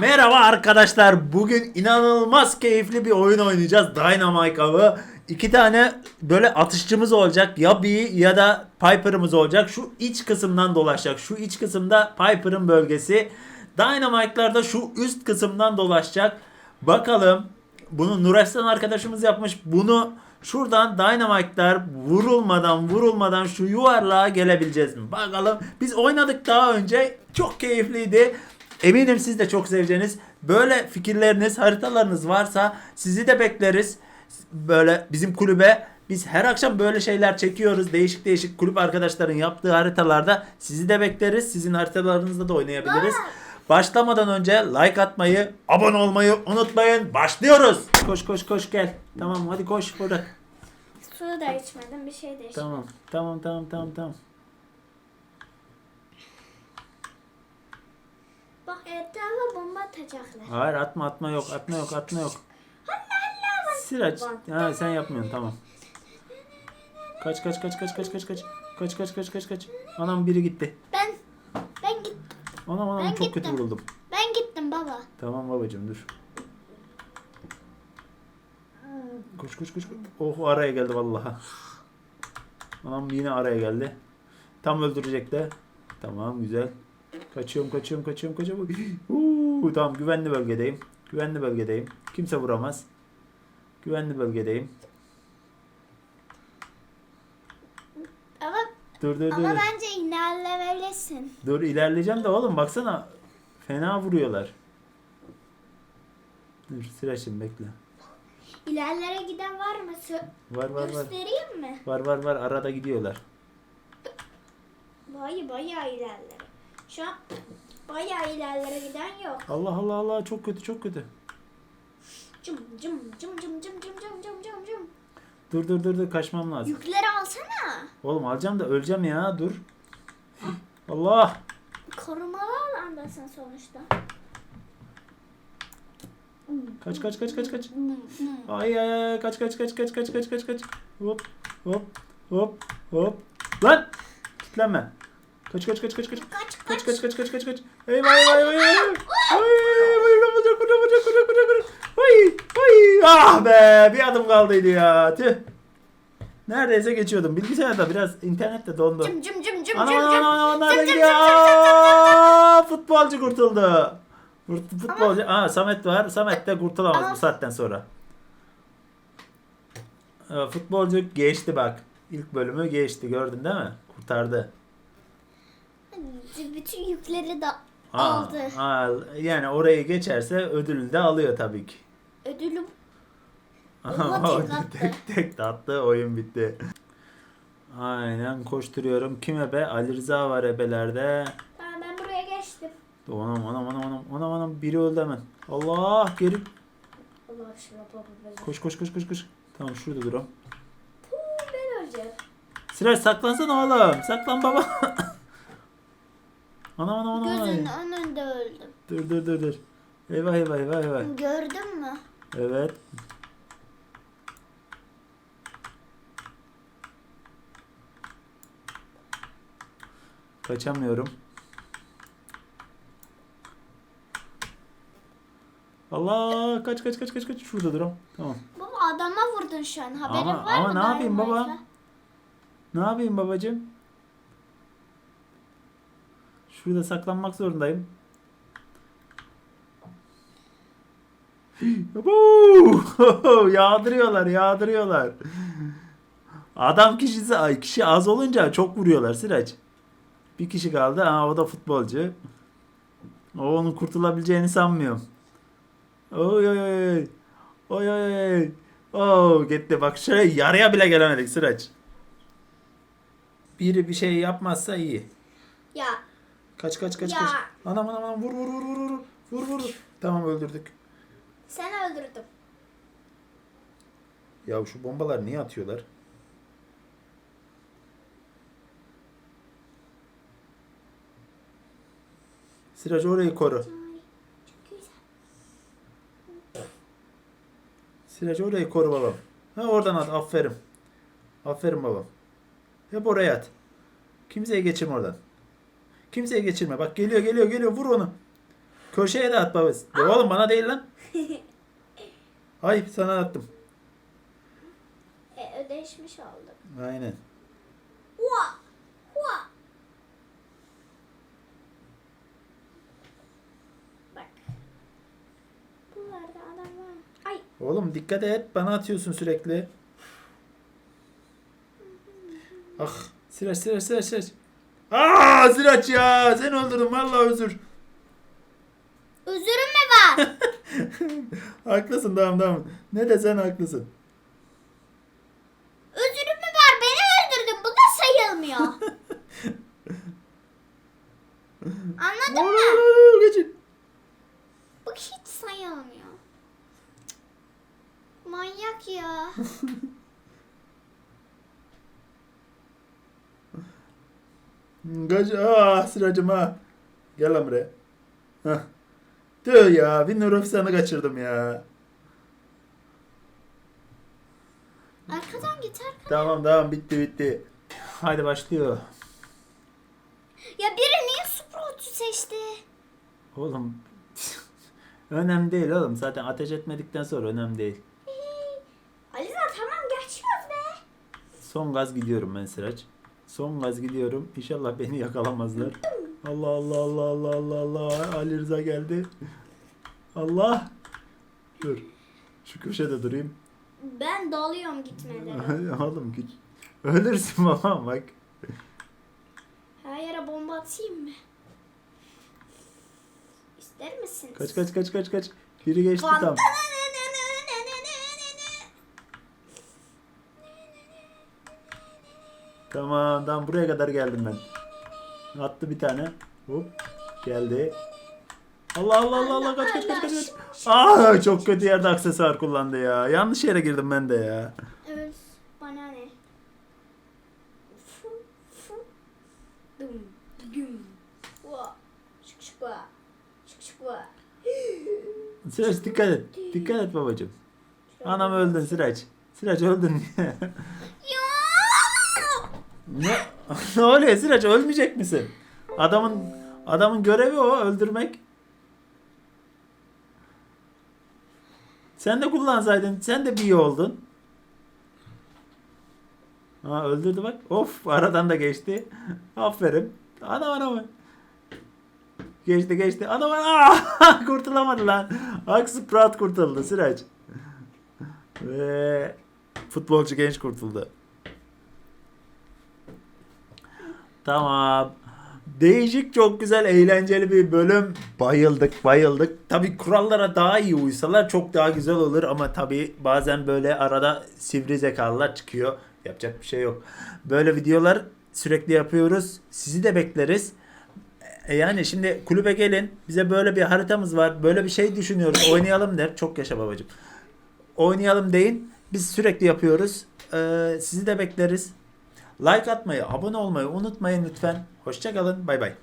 Merhaba arkadaşlar. Bugün inanılmaz keyifli bir oyun oynayacağız. Dynamite avı. İki tane böyle atışçımız olacak. Ya Bee ya da Piper'ımız olacak. Şu iç kısımdan dolaşacak. Şu iç kısımda Piper'ın bölgesi. Dynamite'lar da şu üst kısımdan dolaşacak. Bakalım. Bunu Nurestan arkadaşımız yapmış. Bunu şuradan Dynamite'lar vurulmadan vurulmadan şu yuvarlığa gelebileceğiz mi? Bakalım. Biz oynadık daha önce. Çok keyifliydi. Eminim siz de çok seveceğiniz böyle fikirleriniz, haritalarınız varsa sizi de bekleriz. Böyle bizim kulübe biz her akşam böyle şeyler çekiyoruz. Değişik değişik kulüp arkadaşların yaptığı haritalarda sizi de bekleriz. Sizin haritalarınızda da oynayabiliriz. Başlamadan önce like atmayı, abone olmayı unutmayın. Başlıyoruz. Koş koş koş gel. Tamam hadi koş burada. Su da içmedim, bir şey de içmedim. Tamam. Tamam tamam tamam tamam. Bak etrafa bomba atacaklar. Hayır atma atma yok atma yok atma yok. Sıraç. Ha sen yapmıyorsun tamam. Kaç kaç kaç kaç kaç kaç kaç. Kaç kaç kaç kaç kaç. Anam biri gitti. Ben ben gittim. Anam anam Ben çok kötü gittim. vuruldum. Ben gittim baba. Tamam babacığım dur. Koş koş koş. koş. Oh araya geldi vallahi. Anam yine araya geldi. Tam öldürecek de. Tamam güzel. Kaçıyorum kaçıyorum kaçıyorum kaçıyorum. Uuu, tamam güvenli bölgedeyim. Güvenli bölgedeyim. Kimse vuramaz. Güvenli bölgedeyim. Ama Dur dur dur. ama bence ilerlemelisin. Dur ilerleyeceğim de oğlum baksana. Fena vuruyorlar. Dur sıra şimdi bekle. İlerlere giden var mı? Sö- Var var var. Göstereyim mi? Var var var arada gidiyorlar. Bayı bayağı ilerlere. Şu an bayağı ilerlere giden yok. Allah Allah Allah çok kötü çok kötü. Cım cım cım cım cım cım cım cım cım cım. Dur dur dur dur kaçmam lazım. Yükleri alsana. Oğlum alacağım da öleceğim ya dur. Allah. Korumalı alandasın sonuçta. Kaç kaç kaç kaç kaç. Ay ay ay kaç kaç kaç kaç kaç kaç kaç kaç. Hop hop hop hop. Lan. Kitlenme. Kaç kaç kaç kaç kaç. Kaç Kaç kaç. kaç kaç kaç kaç. Eyvah eyvah eyvah. Ay ne olacak ne olacak. Ay ay ah be bir adım kaldıydı ya. Tüh. Neredeyse geçiyordum. Bilgisayarda biraz internette dondu. Cım cım cım cım Ana cım ana cım. ana ana nerede Cım, gidiyor? cım, Aa, Futbolcu kurtuldu. Fut- Futbolcu. Aa Samet var. Samet de kurtulamaz Ama- bu saatten sonra. Futbolcu geçti bak. İlk bölümü geçti gördün değil mi? Kurtardı. Bütün yükleri de Aa, aldı. aa, yani orayı geçerse ödülünü de alıyor tabii ki. Ödülüm Ama tek attı. tek tek attı oyun bitti. Aynen koşturuyorum. Kime be? Ali Rıza var ebelerde. ben, ben buraya geçtim. Anam anam anam anam anam anam biri öldü hemen. Allah geri Allah aşkına böyle. koş koş koş koş koş. Tamam şurada dur o. Ben öleceğim. Sıraç saklansana oğlum. Saklan baba. anam anam anam. Gözünün önünde öldüm. Dur dur dur dur. Eyvah eyvah eyvah eyvah. Gördün mü? Evet. Kaçamıyorum. Allah kaç kaç kaç kaç kaç şurada duram. Tamam. Baba adama vurdun şu an. Haberin Ama- var ama mı? ne yapayım baba? Ne yapayım babacığım? Şurada saklanmak zorundayım. Yağdırıyorlar, yağdırıyorlar. Adam kişisi, ay kişi az olunca çok vuruyorlar Sıraç. Bir kişi kaldı. Ha, o da futbolcu. O onun kurtulabileceğini sanmıyorum. Oy oy oy. Oy oy oy. Oo gitti bak şöyle yarıya bile gelemedik Sıraç. Biri bir şey yapmazsa iyi. Kaç kaç kaç Ya. kaç. Anam anam anam vur vur vur vur vur. Vur vur. Tamam öldürdük. sen öldürdüm. Ya şu bombalar niye atıyorlar? Sıraç orayı koru. Çok güzel. Sıraç orayı koru babam. Ha oradan at aferin. Aferin babam. Hep oraya at. Kimseye geçirme oradan. Kimseye geçirme. Bak geliyor geliyor geliyor vur onu. Köşeye de at babası. Oğlum bana değil lan. Ay sana attım. e, ödeşmiş olduk. Aynen. Hua! Hua! Bak. Buralarda adam var. Ay Oğlum dikkat et. Bana atıyorsun sürekli. Ah. Sıraç sıraç sıraç sıraç. Aa sıraç ya. Sen öldürdün vallahi özür. özürüm mü var? haklısın tamam tamam. Ne desen haklısın. özürüm mü var? Beni öldürdün. Bu da sayılmıyor. Anladın mı? Oo, Geçin. Bu hiç sayılmıyor. Manyak ya. Kaç. Aa sıracım ha. Gel lan buraya. Hah. Tüh ya. Bir Nurofsan'ı kaçırdım ya. Arkadan git arkadan. Tamam tamam bitti bitti. Haydi başlıyor. Ya biri niye Sprout'u seçti? Oğlum önemli değil oğlum. Zaten ateş etmedikten sonra önemli değil. Aliza tamam geçiyoruz be. Son gaz gidiyorum ben Sıraç. Son gaz gidiyorum. İnşallah beni yakalamazlar. Allah Allah Allah Allah Allah Allah. Ali Rıza geldi. Allah. Dur. Şu köşede durayım. Ben dalıyorum gitmeleri. oğlum güç. Ölürsün babam bak. Her yere bomba atayım mı? İster misiniz? Kaç kaç kaç kaç kaç. Biri geçti Van- tam. Tamam tamam buraya kadar geldim ben. Attı bir tane. Hop. Geldi. Allah Allah Allah Allah kaç kaç kaç kaç. Aa çok kötü yerde aksesuar kullandı ya. Yanlış yere girdim ben de ya. Evet, bana ne? Sıraç dikkat et. Dikkat et babacığım. Anam öldün Sıraç. Sıraç öldün. Ne, ne oluyor Sıraç ölmeyecek misin? Adamın adamın görevi o öldürmek. Sen de kullansaydın sen de bir iyi oldun. Ha öldürdü bak. Of aradan da geçti. Aferin. Adam adamı. Geçti geçti. Adam Aa! kurtulamadı lan. Aksi Prat kurtuldu Sıraç. Ve futbolcu genç kurtuldu. Tamam. Değişik çok güzel eğlenceli bir bölüm. Bayıldık bayıldık. Tabi kurallara daha iyi uysalar çok daha güzel olur ama tabi bazen böyle arada sivri zekalılar çıkıyor. Yapacak bir şey yok. Böyle videolar sürekli yapıyoruz. Sizi de bekleriz. E yani şimdi kulübe gelin. Bize böyle bir haritamız var. Böyle bir şey düşünüyoruz. Oynayalım der. Çok yaşa babacığım. Oynayalım deyin. Biz sürekli yapıyoruz. Ee, sizi de bekleriz. Like atmayı, abone olmayı unutmayın lütfen. Hoşçakalın. Bay bay.